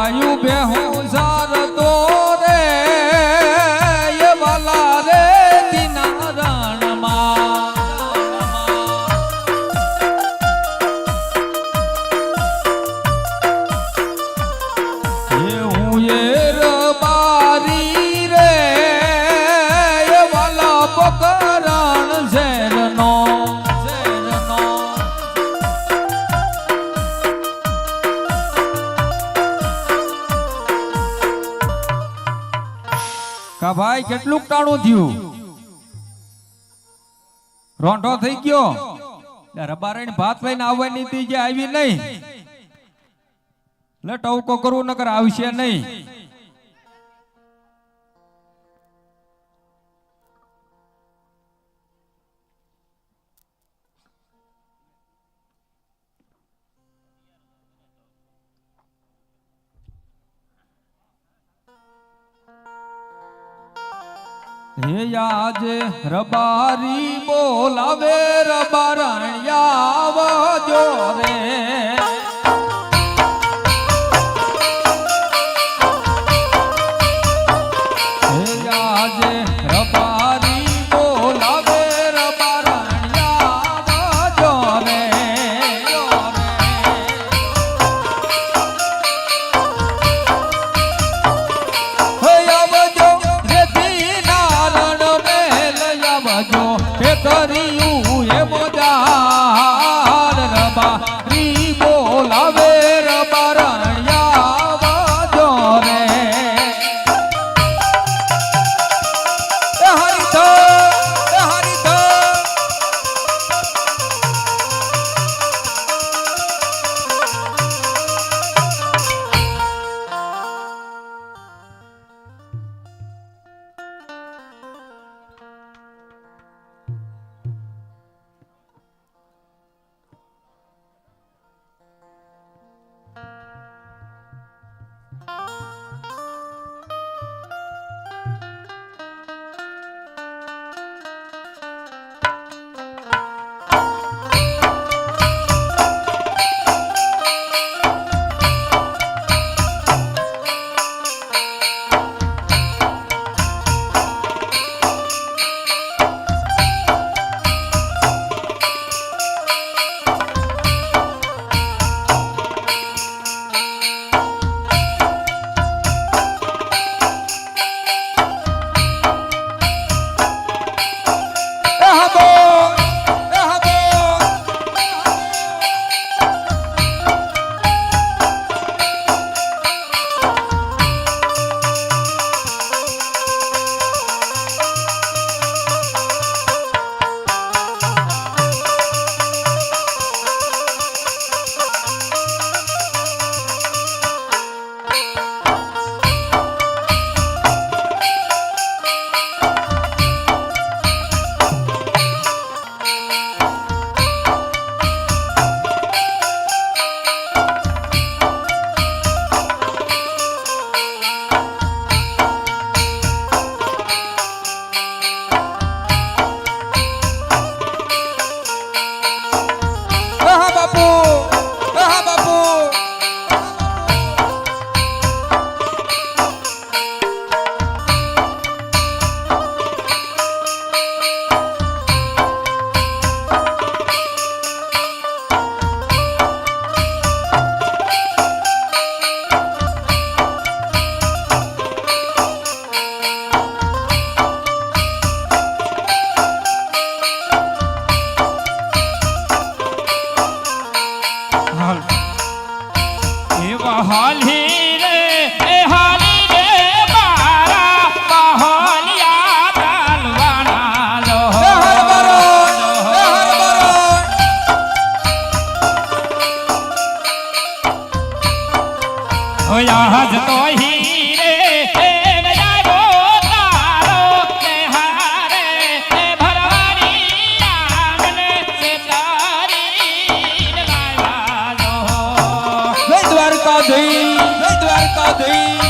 આયુ બે હું કેટલું ટાણું થયું. રોંઢો થઈ ગયો. રબારણ ભાત લઈને આવવાની હતી, જે આવી નહીં. એટલે ટવકો કરવું નગર આવશે નહીં. હે આજે રબારી બોલાવે રબારણ્યા આવજો રે. দুই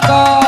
ಸಾಗಾ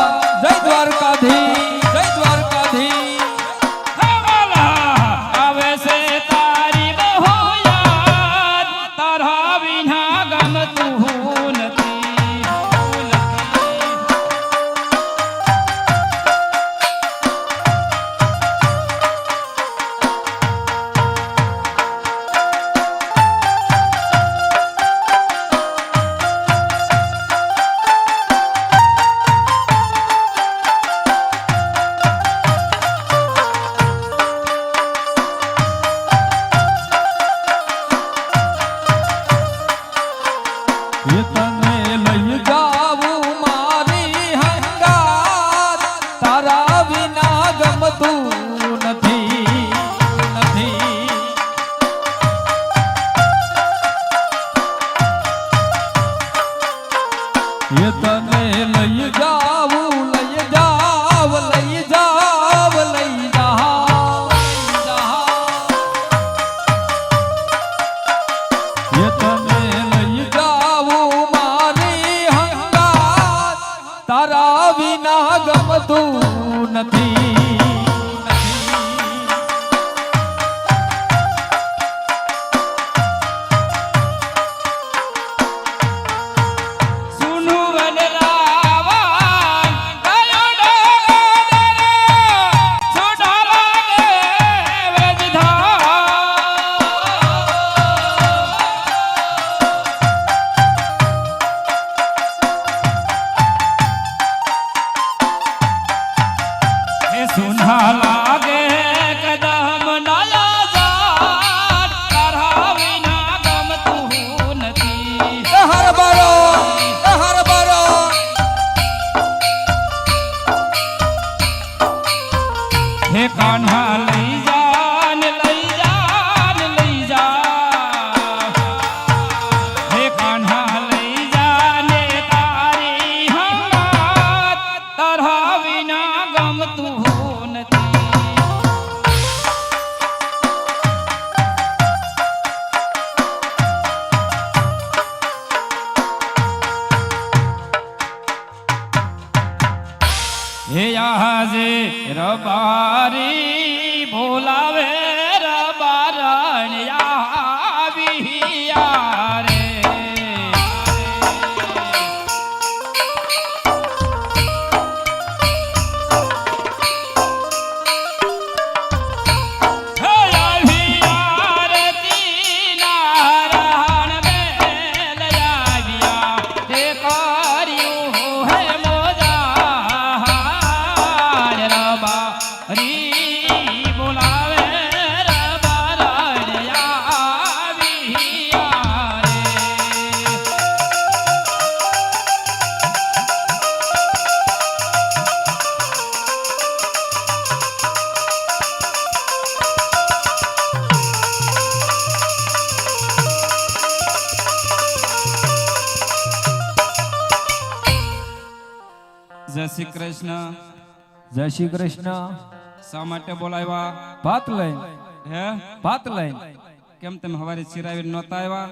શા માટે બોલાવ્યા? ભાત લઈને. હે? ભાત લઈને. કેમ તમે હવારે સિરાવી નહોતા આવ્યા?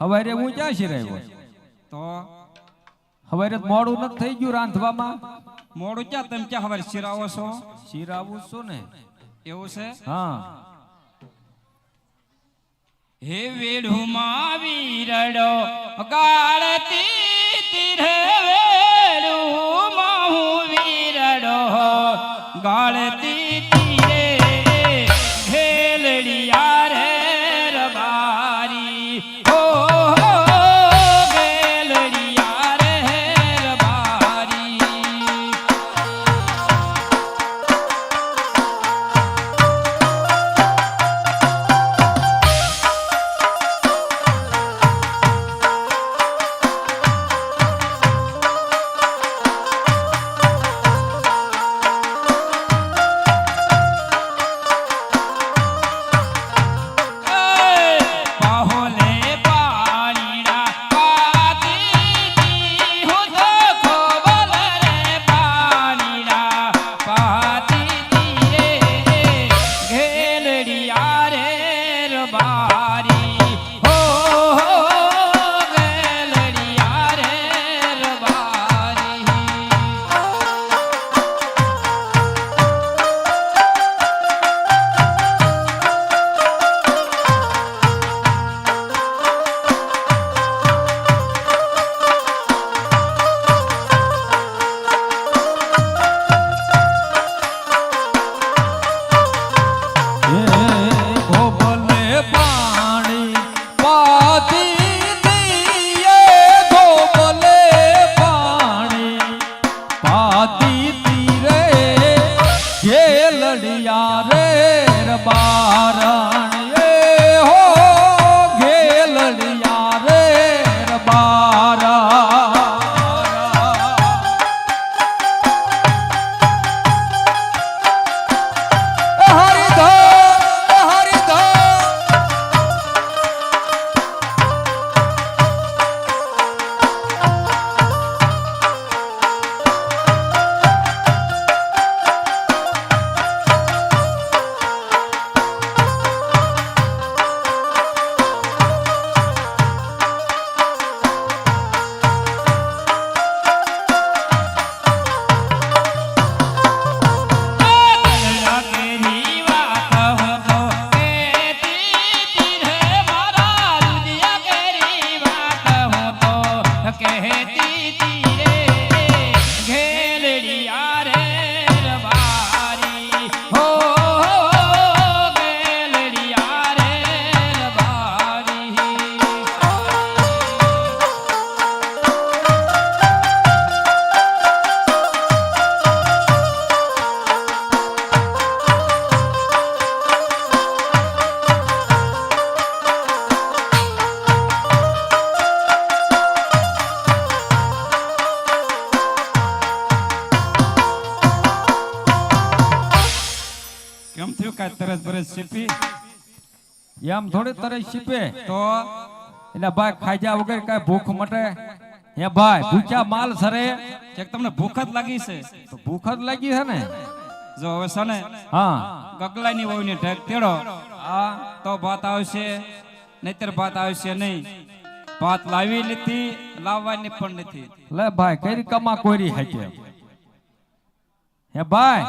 હવારે હું ક્યાં સિરાવ્યો તો? હવારે મોડું નથી થઈ ગયું રાંધવામાં. મોડું ક્યાં? તમે ક્યાં હવારે સિરાવો છો? સિરાવું છું ને. એવું છે? હા. હે માવી વીરડો ગાળતી તીરે વેડુમાં હું વીરડો ગાળતી એમ થોડી તરે શીપે તો એટલે ભાઈ ખાજા વગર કઈ ભૂખ મટે. હે ભાઈ ભૂખ્યા માલ સરે. ચેક તમને ભૂખ જ લાગી છે? તો ભૂખ જ લાગી છે ને? જો હવે છે ને હા. ગગલાની વહુની ઢેક તેડો. આ તો ભાત આવશે નહીતર ભાત આવશે નહીં. ભાત લાવી નથી લાવવાની પણ નથી. લે ભાઈ કઈ કમા કોરી હાકે હે ભાઈ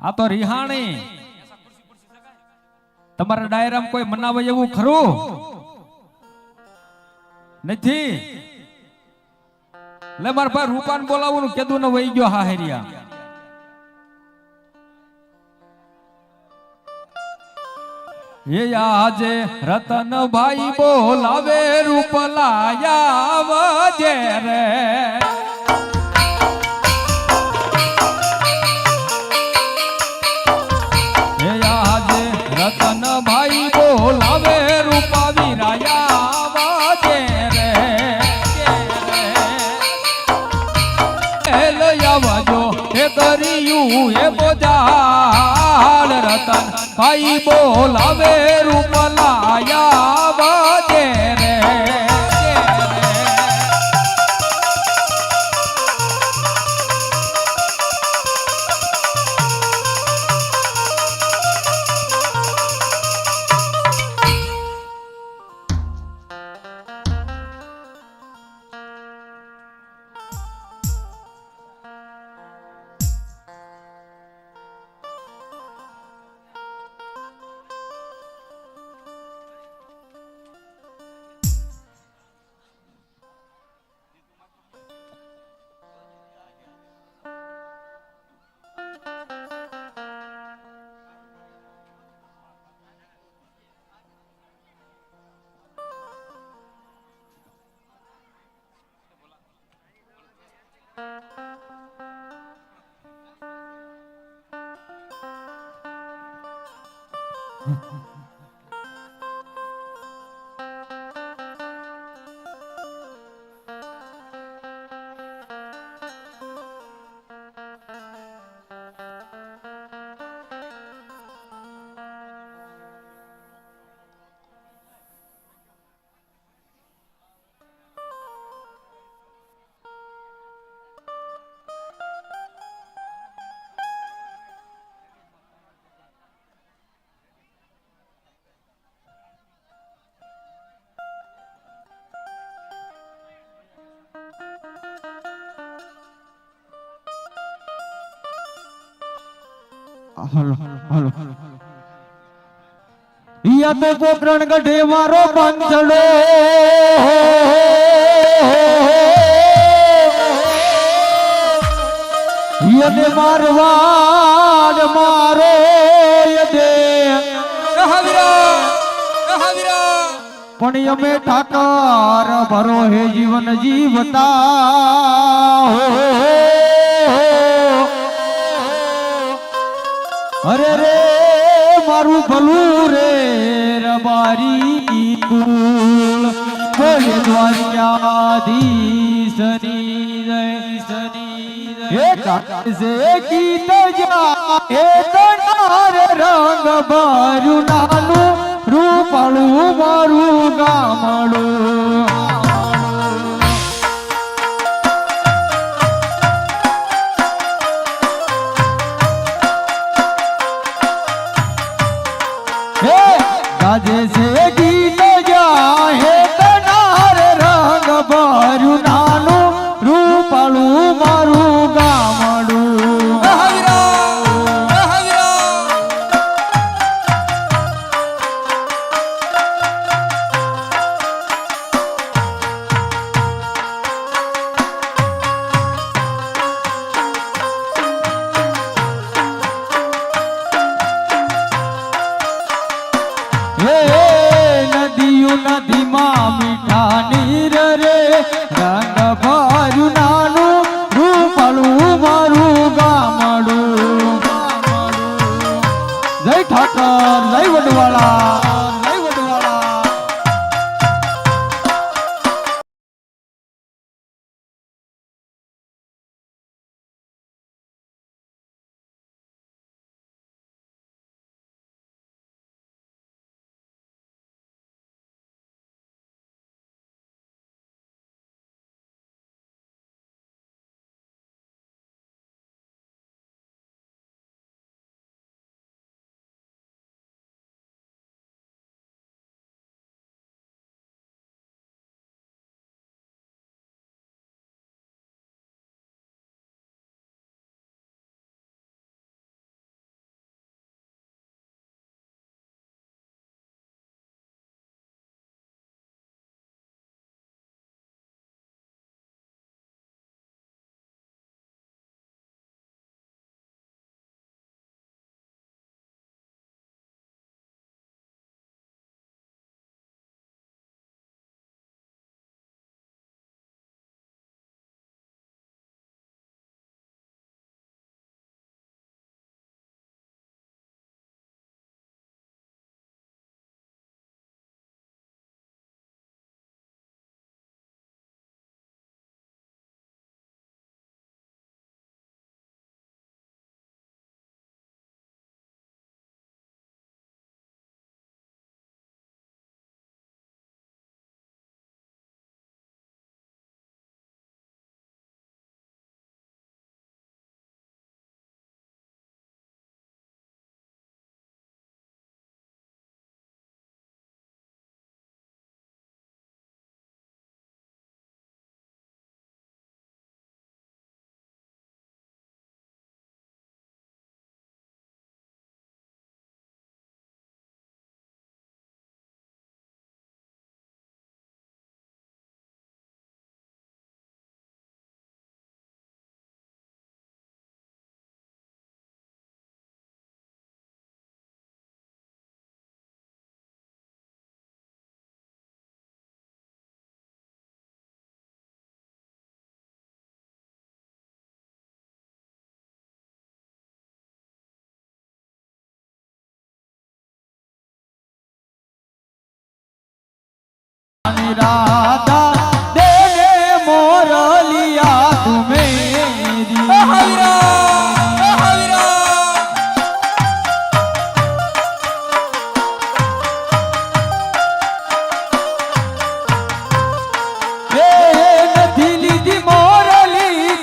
આ તો રિહાણી. તમારા ડાયરામ કોઈ મનાવે એવું ખરું? નથી? લે, માર ભાઈ રૂપાન બોલાવવાનું કેદું ન વહી ગયો હા હેરિયા. હે આજે રતનભાઈ બોલાવે રૂપલાયા વજે રે ભાઈ બોલાવે. Mm-hmm. Hello hello. યા તો પોકરણ ગઢે મારો પાંચડો યદે મારવાડ મારો યદે. પણ અમે ઠાકર ભરો હે જીવન જીવતા અરે રે, મારું ભલું રે, રબારી કુલ બોલે દ્વારિકાધીશની જય શની હે કાશે ગીત જા રંગ મારું ગામડું.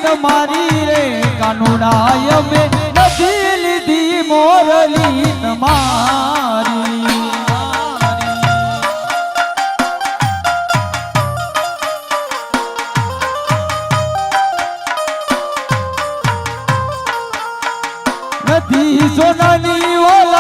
તમારી રે કાનુડાય મેં. નથી લીધી મોરલી તમારી સોનાની ઓલા